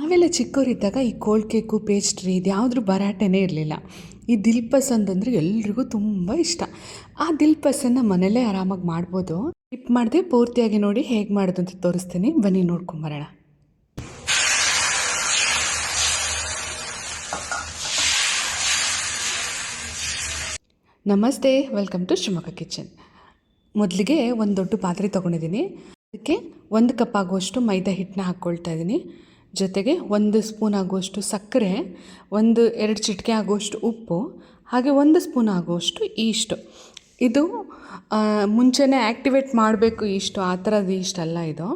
ನಾವೆಲ್ಲ ಚಿಕ್ಕವರಿದ್ದಾಗ ಈ ಕೋಲ್ಡ್ ಕೇಕು, ಪೇಸ್ಟ್ರಿ ಇದು ಯಾವುದ್ರೂ ಭರಾಟೆನೇ ಇರಲಿಲ್ಲ. ಈ ದಿಲ್ ಪಸಂದ್ ಅಂದರೆ ಎಲ್ರಿಗೂ ತುಂಬ ಇಷ್ಟ. ಆ ದಿಲ್ ಪಸನ್ನ ಮನೇಲೇ ಆರಾಮಾಗಿ ಮಾಡ್ಬೋದು. ಟಿಪ್ ಮಾಡಿದೆ ಪೂರ್ತಿಯಾಗಿ ನೋಡಿ ಹೇಗೆ ಮಾಡೋದು ಅಂತ ತೋರಿಸ್ತೀನಿ. ಬನ್ನಿ ನೋಡ್ಕೊಂಬರೋಣ ನಮಸ್ತೆ, ವೆಲ್ಕಮ್ ಟು ಶಿವಮೊಗ್ಗ ಕಿಚನ್. ಮೊದಲಿಗೆ ಒಂದು ದೊಡ್ಡ ಪಾತ್ರೆ ತೊಗೊಂಡಿದ್ದೀನಿ. ಅದಕ್ಕೆ ಒಂದು ಕಪ್ ಆಗುವಷ್ಟು ಮೈದಾ ಹಿಟ್ಟನ್ನ ಹಾಕ್ಕೊಳ್ತಾ ಇದ್ದೀನಿ ಜೊತೆಗೆ ಒಂದು ಸ್ಪೂನ್ ಆಗುವಷ್ಟು ಸಕ್ಕರೆ, ಒಂದು ಎರಡು ಚಿಟಿಕೆ ಆಗುವಷ್ಟು ಉಪ್ಪು, ಹಾಗೆ ಒಂದು ಸ್ಪೂನ್ ಆಗುವಷ್ಟು ಈಸ್ಟು. ಇದು ಮುಂಚೆನೆ ಆ್ಯಕ್ಟಿವೇಟ್ ಮಾಡಬೇಕು ಈಸ್ಟು, ಆ ಥರದ ಅಲ್ಲ ಇದು.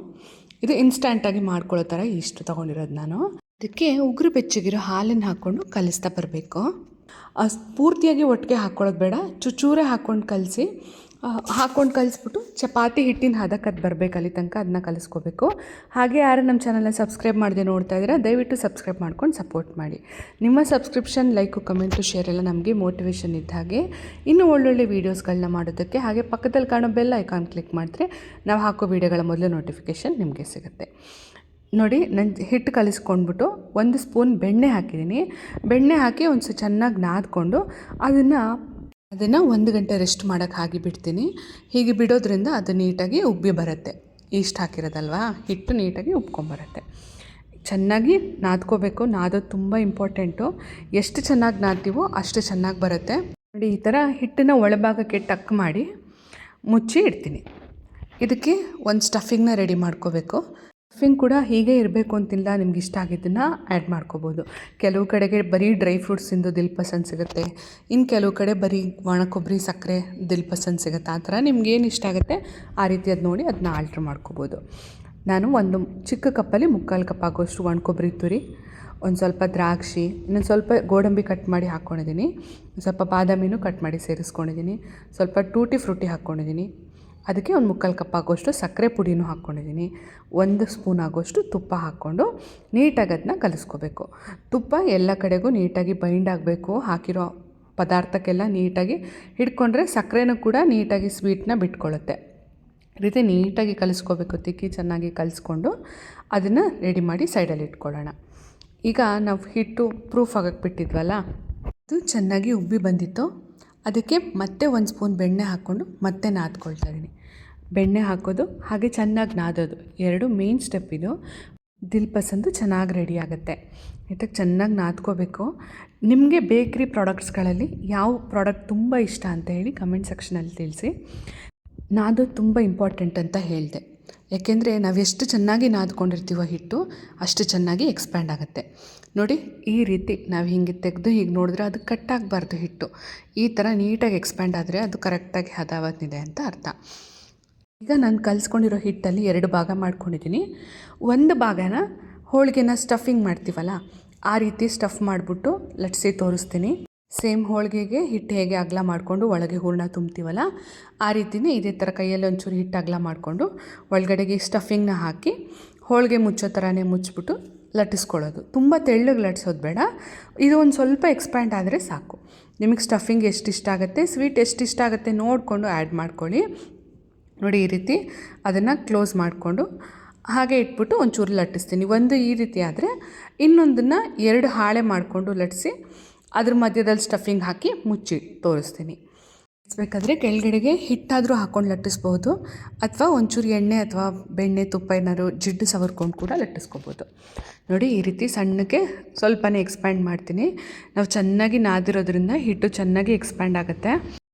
ಇದು ಇನ್ಸ್ಟಂಟಾಗಿ ಮಾಡ್ಕೊಳ್ಳೋ ಥರ ಈಸ್ಟ್ ತೊಗೊಂಡಿರೋದು ನಾನು. ಅದಕ್ಕೆ ಉಗುರು ಬೆಚ್ಚಗಿರೋ ಹಾಲನ್ನು ಹಾಕ್ಕೊಂಡು ಕಲಿಸ್ತಾ ಬರಬೇಕು. ಪೂರ್ತಿಯಾಗಿ ಒಟ್ಟಿಗೆ ಹಾಕ್ಕೊಳ್ಳೋದು ಬೇಡ ಚುಚೂರೆ ಹಾಕ್ಕೊಂಡು ಕಲಸಿ ಹಾಕ್ಕೊಂಡು ಕಲಿಸ್ಬಿಟ್ಟು ಚಪಾತಿ ಹಿಟ್ಟಿನ ಹದಕ್ಕೆ ಅದು ಬರಬೇಕು ಅಲ್ಲಿ ತನಕ ಅದನ್ನ ಕಲಿಸ್ಕೋಬೇಕು. ಹಾಗೆ ಯಾರು ನಮ್ಮ ಚಾನಲ್ನ ಸಬ್ಸ್ಕ್ರೈಬ್ ಮಾಡಿದೆ ನೋಡ್ತಾ ಇದ್ದೀರಾ, ದಯವಿಟ್ಟು ಸಬ್ಸ್ಕ್ರೈಬ್ ಮಾಡ್ಕೊಂಡು ಸಪೋರ್ಟ್ ಮಾಡಿ. ನಿಮ್ಮ ಸಬ್ಸ್ಕ್ರಿಪ್ಷನ್ ಲೈಕು ಕಮೆಂಟು ಶೇರ್ ಎಲ್ಲ ನಮಗೆ ಮೋಟಿವೇಶನ್ ಇದ್ದ ಹಾಗೆ. ಇನ್ನೂ ಒಳ್ಳೊಳ್ಳೆ ವೀಡಿಯೋಸ್ಗಳನ್ನ ಮಾಡೋದಕ್ಕೆ ಹಾಗೆ ಪಕ್ಕದಲ್ಲಿ ಕಾಣೋ ಬೆಲ್ ಐಕಾನ್ ಕ್ಲಿಕ್ ಮಾಡಿದ್ರೆ ನಾವು ಹಾಕೋ ವೀಡಿಯೋಗಳ ಮೊದಲು ನೋಟಿಫಿಕೇಷನ್ ನಿಮಗೆ ಸಿಗುತ್ತೆ. ನೋಡಿ ನನ್ನ ಹಿಟ್ಟು ಕಲಿಸ್ಕೊಂಡ್ಬಿಟ್ಟು ಒಂದು ಸ್ಪೂನ್ ಬೆಣ್ಣೆ ಹಾಕಿದ್ದೀನಿ. ಬೆಣ್ಣೆ ಹಾಕಿ ಒಂದು ಚೆನ್ನಾಗಿ ನಾದ್ಕೊಂಡು ಅದನ್ನು ಅದನ್ನು ಒಂದು ಗಂಟೆ ರೆಸ್ಟ್ ಮಾಡೋಕ್ಕೆ ಹಾಗೆ ಬಿಡ್ತೀನಿ ಹೀಗೆ ಬಿಡೋದ್ರಿಂದ ಅದು ನೀಟಾಗಿ ಉಬ್ಬಿ ಬರುತ್ತೆ. ಈಸ್ಟ್ ಹಾಕಿರೋದಲ್ವಾ? ಹಿಟ್ಟು ನೀಟಾಗಿ ಉಬ್ಕೊಂಬರುತ್ತೆ ಚೆನ್ನಾಗಿ ನಾದ್ಕೋಬೇಕು. ನಾದೋದು ತುಂಬ ಇಂಪಾರ್ಟೆಂಟು ಎಷ್ಟು ಚೆನ್ನಾಗಿ ನಾದ್ತೀವೋ ಅಷ್ಟು ಚೆನ್ನಾಗಿ ಬರುತ್ತೆ. ನೋಡಿ, ಈ ಥರ ಹಿಟ್ಟನ್ನ ಒಳಭಾಗಕ್ಕೆ ಟಕ್ ಮಾಡಿ ಮುಚ್ಚಿ ಇಡ್ತೀನಿ. ಇದಕ್ಕೆ ಒಂದು ಸ್ಟಫಿಂಗ್ನ ರೆಡಿ ಮಾಡ್ಕೋಬೇಕು. ಸ್ಟಫಿಂಗ್ ಕೂಡ ಹೀಗೆ ಇರಬೇಕು ಅಂತಿಲ್ಲ, ನಿಮ್ಗೆ ಇಷ್ಟ ಆಗಿದ್ದನ್ನು ಆ್ಯಡ್ ಮಾಡ್ಕೋಬೋದು. ಕೆಲವು ಕಡೆಗೆ ಬರೀ ಡ್ರೈ ಫ್ರೂಟ್ಸಿಂದು ದಿಲ್ ಪಸಂದ್ ಸಿಗುತ್ತೆ. ಇನ್ನು ಕೆಲವು ಕಡೆ ಬರೀ ಒಣ ಕೊಬ್ಬರಿ ಸಕ್ಕರೆ ದಿಲ್ ಪಸಂದ್ ಸಿಗುತ್ತೆ. ಆ ಥರ ನಿಮ್ಗೆ ಏನು ಇಷ್ಟ ಆಗುತ್ತೆ, ಆ ರೀತಿ ಅದು ನೋಡಿ ಅದನ್ನ ಆಲ್ಟ್ರ್ ಮಾಡ್ಕೋಬೋದು. ನಾನು ಒಂದು ಚಿಕ್ಕ ಕಪ್ಪಲ್ಲಿ ಮುಕ್ಕಾಲು ಕಪ್ ಆಗೋಷ್ಟು ಒಣ ಕೊಬ್ಬರಿ ತುರಿ, ಒಂದು ಸ್ವಲ್ಪ ದ್ರಾಕ್ಷಿ, ಇನ್ನೊಂದು ಸ್ವಲ್ಪ ಗೋಡಂಬಿ ಕಟ್ ಮಾಡಿ ಹಾಕ್ಕೊಂಡಿದ್ದೀನಿ ಸ್ವಲ್ಪ ಬಾದಾಮಿನೂ ಕಟ್ ಮಾಡಿ ಸೇರಿಸ್ಕೊಂಡಿದ್ದೀನಿ. ಸ್ವಲ್ಪ ಟೂಟಿ ಫ್ರೂಟಿ ಹಾಕ್ಕೊಂಡಿದ್ದೀನಿ ಅದಕ್ಕೆ ಒಂದು ಮುಕ್ಕಾಲು ಕಪ್ ಆಗೋಷ್ಟು ಸಕ್ಕರೆ ಪುಡಿನೂ ಹಾಕ್ಕೊಂಡಿದ್ದೀನಿ. ಒಂದು ಸ್ಪೂನ್ ಆಗೋಷ್ಟು ತುಪ್ಪ ಹಾಕ್ಕೊಂಡು ನೀಟಾಗಿ ಅದನ್ನ ಕಲಿಸ್ಕೋಬೇಕು. ತುಪ್ಪ ಎಲ್ಲ ಕಡೆಗೂ ನೀಟಾಗಿ ಬೈಂಡ್ ಆಗಬೇಕು. ಹಾಕಿರೋ ಪದಾರ್ಥಕ್ಕೆಲ್ಲ ನೀಟಾಗಿ ಹಿಡ್ಕೊಂಡ್ರೆ ಸಕ್ಕರೆನೂ ಕೂಡ ನೀಟಾಗಿ ಸ್ವೀಟ್ನ ಬಿಟ್ಕೊಳ್ಳುತ್ತೆ ರೀತಿ ನೀಟಾಗಿ ಕಲಿಸ್ಕೋಬೇಕು, ತಿಕ್ಕಿ ಚೆನ್ನಾಗಿ ಕಲಿಸ್ಕೊಂಡು ಅದನ್ನು ರೆಡಿ ಮಾಡಿ ಸೈಡಲ್ಲಿ ಇಟ್ಕೊಳ್ಳೋಣ. ಈಗ ನಾವು ಹಿಟ್ಟು ಪ್ರೂಫ್ ಆಗಕ್ಕೆ ಬಿಟ್ಟಿದ್ವಲ್ಲ, ಅದು ಚೆನ್ನಾಗಿ ಉಬ್ಬಿ ಬಂದಿತ್ತು. ಅದಕ್ಕೆ ಮತ್ತೆ ಒಂದು ಸ್ಪೂನ್ ಬೆಣ್ಣೆ ಹಾಕ್ಕೊಂಡು ಮತ್ತೆ ನಾದ್ಕೊಳ್ತಾ ಇದ್ದೀನಿ. ಬೆಣ್ಣೆ ಹಾಕೋದು ಹಾಗೆ ಚೆನ್ನಾಗಿ ನಾದೋದು. ಎರಡು ಮೇನ್ ಸ್ಟೆಪ್ ಇದು. ದಿಲ್ ಪಸಂದು ಚೆನ್ನಾಗಿ ರೆಡಿ ಆಗುತ್ತೆ. ಇದಕ್ಕೆ ಚೆನ್ನಾಗಿ ನಾದ್ಕೋಬೇಕು. ನಿಮಗೆ ಬೇಕ್ರಿ ಪ್ರಾಡಕ್ಟ್ಸ್ಗಳಲ್ಲಿ ಯಾವ ಪ್ರಾಡಕ್ಟ್ ತುಂಬ ಇಷ್ಟ ಅಂತ ಹೇಳಿ ಕಮೆಂಟ್ ಸೆಕ್ಷನಲ್ಲಿ ತಿಳಿಸಿ. ನಾದೋದು ತುಂಬ ಇಂಪಾರ್ಟೆಂಟ್ ಅಂತ ಹೇಳಿದೆ. ಯಾಕೆಂದರೆ ನಾವು ಎಷ್ಟು ಚೆನ್ನಾಗಿ ನಾದ್ಕೊಂಡಿರ್ತೀವೋ ಹಿಟ್ಟು ಅಷ್ಟು ಚೆನ್ನಾಗಿ ಎಕ್ಸ್ಪ್ಯಾಂಡ್ ಆಗುತ್ತೆ. ನೋಡಿ, ಈ ರೀತಿ ನಾವು ಹಿಂಗೆ ತೆಗೆದು ಹೀಗೆ ನೋಡಿದ್ರೆ ಅದು ಕಟ್ಟಾಗಬಾರ್ದು ಹಿಟ್ಟು. ಈ ಥರ ನೀಟಾಗಿ ಎಕ್ಸ್ಪ್ಯಾಂಡ್ ಆದರೆ ಅದು ಕರೆಕ್ಟಾಗಿ ಹದಾವತ್ತಿದೆ ಅಂತ ಅರ್ಥ. ಈಗ ನಾನು ಕಲಿಸ್ಕೊಂಡಿರೋ ಹಿಟ್ಟಲ್ಲಿ ಎರಡು ಭಾಗ ಮಾಡ್ಕೊಂಡಿದ್ದೀನಿ. ಒಂದು ಭಾಗನ ಹೋಳಿಗೆನ ಸ್ಟಫಿಂಗ್ ಮಾಡ್ತೀವಲ್ಲ, ಆ ರೀತಿ ಸ್ಟಫ್ ಮಾಡಿಬಿಟ್ಟು ಲಟ್ಸಿ ತೋರಿಸ್ತೀನಿ. ಸೇಮ್ ಹೋಳಿಗೆಗೆ ಹಿಟ್ಟು ಹೇಗೆ ಅಗಲ ಮಾಡಿಕೊಂಡು ಒಳಗೆ ಹೂರಣ ತುಂಬ್ತೀವಲ್ಲ, ಆ ರೀತಿನೇ ಇದೇ ಥರ ಕೈಯಲ್ಲಿ ಒಂಚೂರು ಹಿಟ್ಟು ಅಗಲ ಮಾಡಿಕೊಂಡು ಒಳಗಡೆಗೆ ಸ್ಟಫಿಂಗ್ನ ಹಾಕಿ ಹೋಳಿಗೆ ಮುಚ್ಚೋ ಥರನೇ ಮುಚ್ಚಿಬಿಟ್ಟು ಲಟ್ಟಿಸ್ಕೊಳ್ಳೋದು. ತುಂಬ ತೆಳ್ಳಗೆ ಲಟ್ಟಿಸೋದು ಬೇಡ. ಇದು ಒಂದು ಸ್ವಲ್ಪ ಎಕ್ಸ್ಪ್ಯಾಂಡ್ ಆದರೆ ಸಾಕು. ನಿಮಗೆ ಸ್ಟಫಿಂಗ್ ಎಷ್ಟು ಇಷ್ಟ ಆಗುತ್ತೆ ಸ್ವೀಟ್ ಎಷ್ಟು ಇಷ್ಟ ಆಗುತ್ತೆ ನೋಡಿಕೊಂಡು ಆ್ಯಡ್ ಮಾಡ್ಕೊಳ್ಳಿ. ನೋಡಿ ಈ ರೀತಿ ಅದನ್ನು ಕ್ಲೋಸ್ ಮಾಡಿಕೊಂಡು ಹಾಗೆ ಇಟ್ಬಿಟ್ಟು ಒಂಚೂರು ಲಟ್ಟಿಸ್ತೀನಿ. ಒಂದು ಈ ರೀತಿ ಆದರೆ ಇನ್ನೊಂದನ್ನು ಎರಡು ಹಾಳೆ ಮಾಡಿಕೊಂಡು ಲಟ್ಟಿಸಿ ಅದ್ರ ಮಧ್ಯದಲ್ಲಿ ಸ್ಟಫಿಂಗ್ ಹಾಕಿ ಮುಚ್ಚಿ ತೋರಿಸ್ತೀನಿ. ಲಟ್ಟಿಸ್ಬೇಕಾದ್ರೆ ಕೆಳಗಡೆಗೆ ಹಿಟ್ಟಾದರೂ ಹಾಕ್ಕೊಂಡು ಲಟ್ಟಿಸ್ಬೋದು. ಅಥವಾ ಒಂಚೂರು ಎಣ್ಣೆ ಅಥವಾ ಬೆಣ್ಣೆ, ತುಪ್ಪ ಏನಾದ್ರು ಜಿಡ್ಡು ಸವರ್ಕೊಂಡು ಕೂಡ ಲಟ್ಟಿಸ್ಕೋಬೋದು. ನೋಡಿ, ಈ ರೀತಿ ಸಣ್ಣಕ್ಕೆ ಸ್ವಲ್ಪನೇ ಎಕ್ಸ್ಪ್ಯಾಂಡ್ ಮಾಡ್ತೀನಿ. ನಾವು ಚೆನ್ನಾಗಿ ನಾದಿರೋದ್ರಿಂದ ಹಿಟ್ಟು ಚೆನ್ನಾಗಿ ಎಕ್ಸ್ಪ್ಯಾಂಡ್ ಆಗುತ್ತೆ.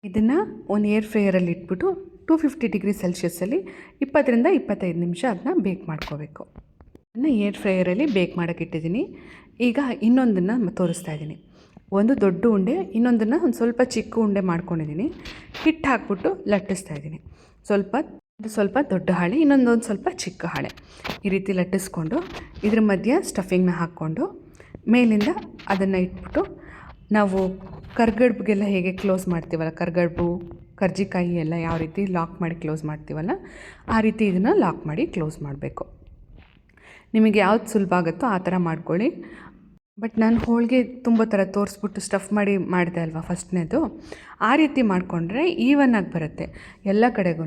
ಇದನ್ನು ಒಂದು ಏರ್ ಫ್ರೈಯರಲ್ಲಿ ಇಟ್ಬಿಟ್ಟು ಟೂ ಫಿಫ್ಟಿ ಡಿಗ್ರಿ ಸೆಲ್ಸಿಯಸ್ಸಲ್ಲಿ ಇಪ್ಪತ್ತರಿಂದ ಇಪ್ಪತ್ತೈದು ನಿಮಿಷ ಅದನ್ನ ಬೇಕ್ ಮಾಡ್ಕೋಬೇಕು. ಅದನ್ನು ಏರ್ ಫ್ರೈಯರಲ್ಲಿ ಬೇಕ್ ಮಾಡೋಕ್ಕಿಟ್ಟಿದ್ದೀನಿ ಈಗ ಇನ್ನೊಂದನ್ನು ತೋರಿಸ್ತಾ ಇದ್ದೀನಿ. ಒಂದು ದೊಡ್ಡ ಉಂಡೆ, ಇನ್ನೊಂದನ್ನು ಒಂದು ಸ್ವಲ್ಪ ಚಿಕ್ಕ ಉಂಡೆ ಮಾಡ್ಕೊಂಡಿದ್ದೀನಿ ಹಿಟ್ಟು ಹಾಕ್ಬಿಟ್ಟು ಲಟ್ಟಿಸ್ತಾ ಇದ್ದೀನಿ. ಸ್ವಲ್ಪ ಸ್ವಲ್ಪ ದೊಡ್ಡ ಹಾಳೆ, ಇನ್ನೊಂದೊಂದು ಸ್ವಲ್ಪ ಚಿಕ್ಕ ಹಾಳೆ. ಈ ರೀತಿ ಲಟ್ಟಿಸ್ಕೊಂಡು ಇದ್ರ ಮಧ್ಯೆ ಸ್ಟಫಿಂಗ್ನ ಹಾಕ್ಕೊಂಡು ಮೇಲಿಂದ ಅದನ್ನು ಇಟ್ಬಿಟ್ಟು ನಾವು ಕರ್ಗಡ್ಬಿಗೆಲ್ಲ ಹೇಗೆ ಕ್ಲೋಸ್ ಮಾಡ್ತೀವಲ್ಲ, ಕರ್ಗಡ್ಬು, ಕರ್ಜಿಕಾಯಿ ಎಲ್ಲ ಯಾವ ರೀತಿ ಲಾಕ್ ಮಾಡಿ ಕ್ಲೋಸ್ ಮಾಡ್ತೀವಲ್ಲ, ಆ ರೀತಿ ಇದನ್ನು ಲಾಕ್ ಮಾಡಿ ಕ್ಲೋಸ್ ಮಾಡಬೇಕು. ನಿಮಗೆ ಯಾವ್ದು ಸುಲಭ ಆಗುತ್ತೋ ಆ ಥರ ಮಾಡ್ಕೊಳ್ಳಿ. ಬಟ್ ನಾನು ಹೋಳಿಗೆ ತುಂಬ ಥರ ತೋರಿಸ್ಬಿಟ್ಟು ಸ್ಟಫ್ ಮಾಡಿ ಮಾಡಿದೆ ಅಲ್ವಾ ಫಸ್ಟ್ನೇದು. ಆ ರೀತಿ ಮಾಡಿಕೊಂಡ್ರೆ ಈವನ್ ಆಗಿ ಬರುತ್ತೆ ಎಲ್ಲ ಕಡೆಗೂ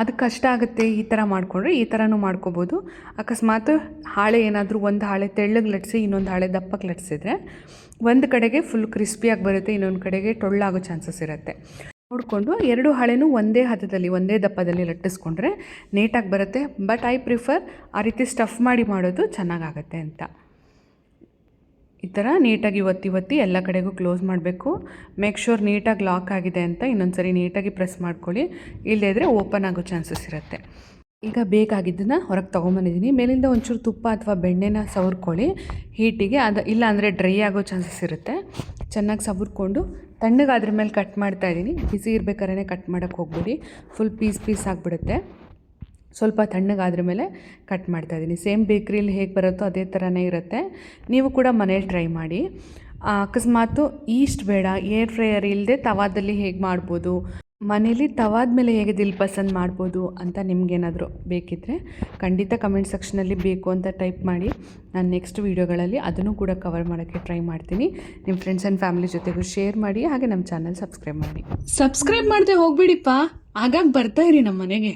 ಅದು ಕಷ್ಟ ಆಗುತ್ತೆ ಈ ಥರ ಮಾಡಿಕೊಂಡ್ರೆ ಈ ಥರನೂ ಮಾಡ್ಕೋಬೋದು. ಅಕಸ್ಮಾತ್ ಹಾಳೆ ಏನಾದರೂ ಒಂದು ಹಾಳೆ ತೆಳ್ಳಗೆ ಲಟ್ಸಿ ಇನ್ನೊಂದು ಹಾಳೆ ದಪ್ಪಕ್ಕೆ ಲಟ್ಸಿದ್ರೆ ಒಂದು ಕಡೆಗೆ ಫುಲ್ ಕ್ರಿಸ್ಪಿಯಾಗಿ ಬರುತ್ತೆ, ಇನ್ನೊಂದು ಕಡೆಗೆ ಟೊಳ್ಳಾಗೋ ಚಾನ್ಸಸ್ ಇರುತ್ತೆ. ನೋಡಿಕೊಂಡು ಎರಡು ಹಾಳೆನೂ ಒಂದೇ ಹದದಲ್ಲಿ, ಒಂದೇ ದಪ್ಪದಲ್ಲಿ ಲಟ್ಟಿಸ್ಕೊಂಡ್ರೆ ನೀಟಾಗಿ ಬರುತ್ತೆ. ಬಟ್ ಐ ಪ್ರಿಫರ್ ಆ ರೀತಿ ಸ್ಟಫ್ ಮಾಡಿ ಮಾಡೋದು ಚೆನ್ನಾಗಾಗತ್ತೆ ಅಂತ. ಈ ಥರ ನೀಟಾಗಿ ಒತ್ತಿ ಒತ್ತಿ ಎಲ್ಲ ಕಡೆಗೂ ಕ್ಲೋಸ್ ಮಾಡಬೇಕು. ಮೇಕ್ ಶೋರ್ ನೀಟಾಗಿ ಲಾಕ್ ಆಗಿದೆ ಅಂತ ಇನ್ನೊಂದು ಸರಿ ನೀಟಾಗಿ ಪ್ರೆಸ್ ಮಾಡ್ಕೊಳ್ಳಿ. ಇಲ್ಲದೇ ಇದ್ದರೆ ಓಪನ್ ಆಗೋ ಚಾನ್ಸಸ್ ಇರುತ್ತೆ. ಈಗ ಬೇಕಾಗಿದ್ದನ್ನು ಹೊರಗೆ ತೊಗೊಂಬಂದಿದ್ದೀನಿ. ಮೇಲಿಂದ ಒಂಚೂರು ತುಪ್ಪ ಅಥವಾ ಬೆಣ್ಣೆನ ಸವರ್ಕೊಳ್ಳಿ. ಹೀಟಿಗೆ ಅದು ಇಲ್ಲ ಅಂದರೆ ಡ್ರೈ ಆಗೋ ಚಾನ್ಸಸ್ ಇರುತ್ತೆ. ಚೆನ್ನಾಗಿ ಸವರ್ಕೊಂಡು ತಣ್ಣಗೆ ಅದ್ರ ಮೇಲೆ ಕಟ್ ಮಾಡ್ತಾ ಇದ್ದೀನಿ. ಬಿಸಿ ಇರ್ಬೇಕಾದ್ರೆ ಕಟ್ ಮಾಡೋಕ್ಕೆ ಹೋಗ್ಬೇಡಿ. ಫುಲ್ ಪೀಸ್ ಪೀಸ್ ಆಗಿಬಿಡುತ್ತೆ. ಸ್ವಲ್ಪ ತಣ್ಣಗಾದ್ರ ಮೇಲೆ ಕಟ್ ಮಾಡ್ತಾ ಇದ್ದೀನಿ ಸೇಮ್ ಬೇಕ್ರಿಲಿ ಹೇಗೆ ಬರುತ್ತೋ ಅದೇ ಥರನೇ ಇರುತ್ತೆ. ನೀವು ಕೂಡ ಮನೇಲಿ ಟ್ರೈ ಮಾಡಿ. ಅಕಸ್ಮಾತು ಈಸ್ಟ್ ಬೇಡ ಏರ್ ಫ್ರೈಯರ್ ಇಲ್ಲದೆ ತವಾದಲ್ಲಿ ಹೇಗೆ ಮಾಡ್ಬೋದು? ಮನೇಲಿ ತವಾದ ಮೇಲೆ ಹೇಗೆ ದಿಲ್ ಪಸಂದ್ ಮಾಡ್ಬೋದು ಅಂತ ನಿಮಗೇನಾದರೂ ಬೇಕಿದ್ದರೆ ಖಂಡಿತ ಕಮೆಂಟ್ ಸೆಕ್ಷನಲ್ಲಿ ಬೇಕು ಅಂತ ಟೈಪ್ ಮಾಡಿ. ನಾನು ನೆಕ್ಸ್ಟ್ ವೀಡಿಯೋಗಳಲ್ಲಿ ಅದನ್ನು ಕೂಡ ಕವರ್ ಮಾಡೋಕ್ಕೆ ಟ್ರೈ ಮಾಡ್ತೀನಿ. ನಿಮ್ಮ ಫ್ರೆಂಡ್ಸ್ ಆ್ಯಂಡ್ ಫ್ಯಾಮಿಲಿ ಜೊತೆಗೂ ಶೇರ್ ಮಾಡಿ, ಹಾಗೆ ನಮ್ಮ ಚಾನಲ್ ಸಬ್ಸ್ಕ್ರೈಬ್ ಮಾಡಿ. ಸಬ್ಸ್ಕ್ರೈಬ್ ಮಾಡದೆ ಹೋಗ್ಬಿಡಿಪ್ಪ. ಆಗಾಗ ಬರ್ತಾ ಇರಿ ನಮ್ಮ ಮನೆಗೆ.